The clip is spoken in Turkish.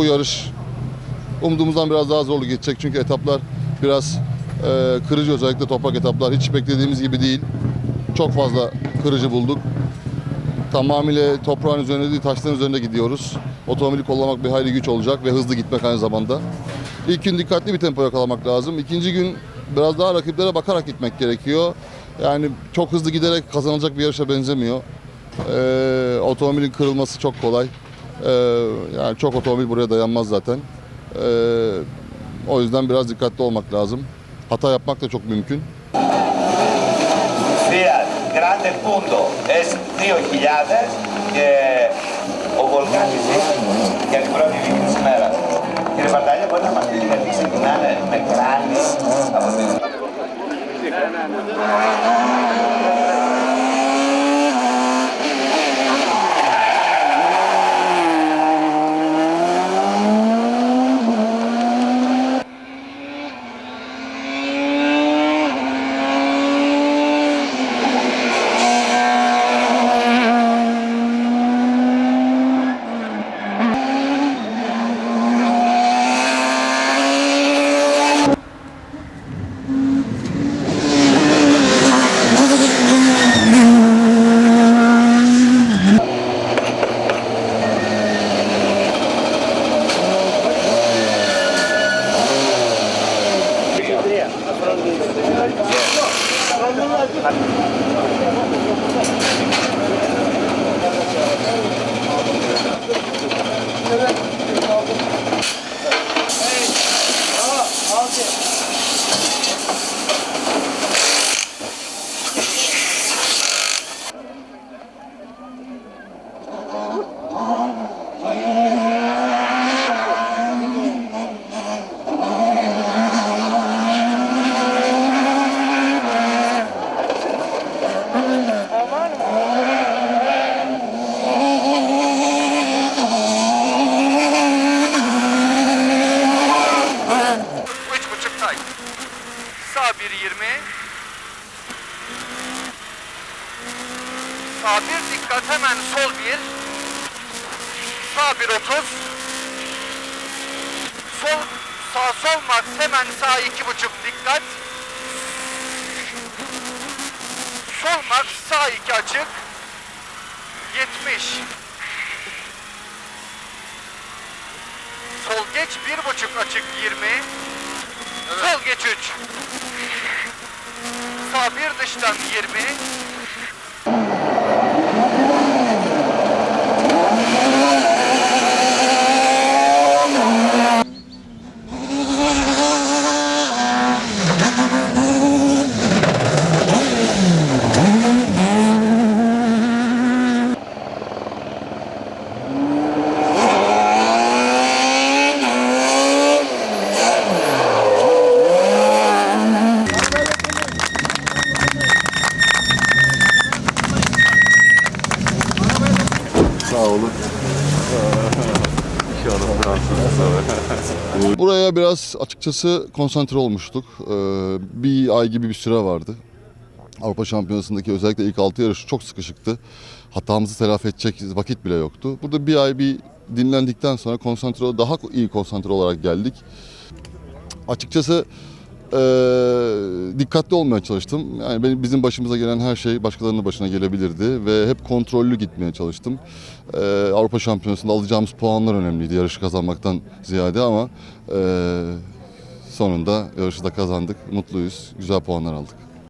bu yarış umduğumuzdan biraz daha zorlu geçecek. Çünkü etaplar biraz e, kırıcı özellikle toprak etaplar. Hiç beklediğimiz gibi değil. Çok fazla kırıcı bulduk. Tamamıyla toprağın üzerinde değil taşların üzerinde gidiyoruz. Otomobili kollamak bir hayli güç olacak ve hızlı gitmek aynı zamanda. İlk gün dikkatli bir tempo yakalamak lazım. İkinci gün biraz daha rakiplere bakarak gitmek gerekiyor. Yani çok hızlı giderek kazanılacak bir yarışa benzemiyor. Ee, otomobilin kırılması çok kolay. Ee, yani çok otomobil buraya dayanmaz zaten. Ee, o yüzden biraz dikkatli olmak lazım. Hata yapmak da çok mümkün. Fiat grande punto es 2000 και ο Βολκάνης έχει για την πρώτη νίκη της ημέρας. Κύριε Παρτάλια, μπορείτε να μας πείτε γιατί ξεκινάνε με κράνη από την... Sağ bir yirmi. Sağ bir dikkat hemen sol bir. Sağ bir otuz. Sol sağ sol max hemen sağ iki buçuk dikkat. Sol max sağ iki açık. Yetmiş. Sol geç bir buçuk açık 20. Sol geç 3. Sağ bir dıştan 20. Olun. Buraya biraz açıkçası konsantre olmuştuk. Ee, Bir ay gibi bir süre vardı. Avrupa Şampiyonası'ndaki özellikle ilk 6 yarış çok sıkışıktı. Hatamızı telafi edecek vakit bile yoktu. Burada bir ay bir dinlendikten sonra konsantre daha iyi konsantre olarak geldik. Açıkçası eee, dikkatli olmaya çalıştım. Yani benim, bizim başımıza gelen her şey başkalarının başına gelebilirdi ve hep kontrollü gitmeye çalıştım. Eee, Avrupa Şampiyonası'nda alacağımız puanlar önemliydi yarışı kazanmaktan ziyade ama eee, sonunda yarışı da kazandık. Mutluyuz. Güzel puanlar aldık.